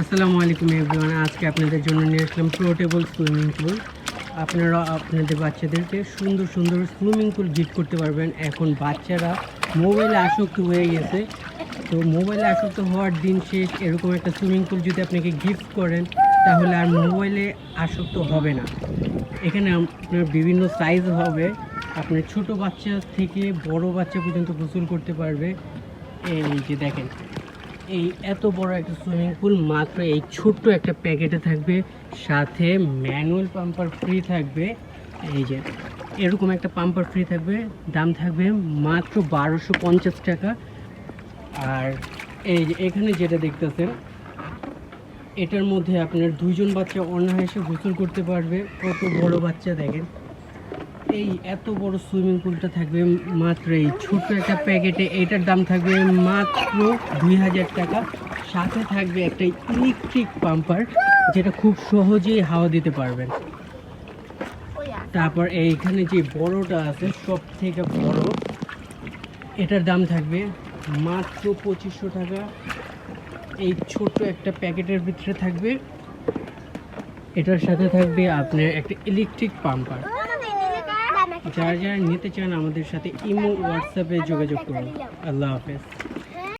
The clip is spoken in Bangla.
আসসালামু আলাইকুম এভরিওয়ান। আজকে আপনাদের জন্য নিয়ে আসলাম পোর্টেবল সুইমিং পুল আপনারা, আপনাদের বাচ্চাদেরকে সুন্দর সুন্দর সুইমিং পুল গিফট করতে পারবেন। এখন বাচ্চারা মোবাইলে আসক্ত হয়ে গেছে। তো মোবাইলে আসক্ত হওয়ার দিন শেষ, এরকম একটা সুইমিং পুল যদি আপনাকে গিফট করেন, তাহলে আর মোবাইলে আসক্ত হবে না। এখানে আপনার বিভিন্ন সাইজ হবে। আপনার ছোট বাচ্চা থেকে বড় বাচ্চা পর্যন্ত গোসল করতে পারবে। এই যে দেখেন এই এত বড় একটা সুইমিং পুল, মাত্র এই ছোট্ট একটা প্যাকেটে থাকবে। সাথে ম্যানুয়াল পাম্পার ফ্রি থাকবে। এই যে, এরকম একটা পাম্পার ফ্রি থাকবে। দাম থাকবে মাত্র বারোশো পঞ্চাশ টাকা। আর এই যে, এখানে যেটা দেখতেছেন, এটার মধ্যে আপনার দুইজন বাচ্চা অনায়াসে গোসল করতে পারবে। কত বড় বাচ্চা দেখেন। এই এত বড় সুইমিং পুলটা থাকবে মাত্র এই ছোট্ট একটা প্যাকেটে। এটার দাম থাকবে মাত্র দুই হাজার টাকা। সাথে থাকবে একটা ইলেকট্রিক পাম্পার যেটা খুব সহজেই হাওয়া দিতে পারবেন। তারপর এইখানে যে বড়টা আছে সব থেকে বড়, এটার দাম থাকবে মাত্র পঁচিশশো টাকা। এই ছোট্ট একটা প্যাকেটের ভিতরে থাকবে। এটার সাথে থাকবে আপনার একটা ইলেকট্রিক পাম্পার যারা যারা নিতে চান আমাদের সাথে ইমো হোয়াটসঅ্যাপে যোগাযোগ করুন। আল্লাহ হাফেজ।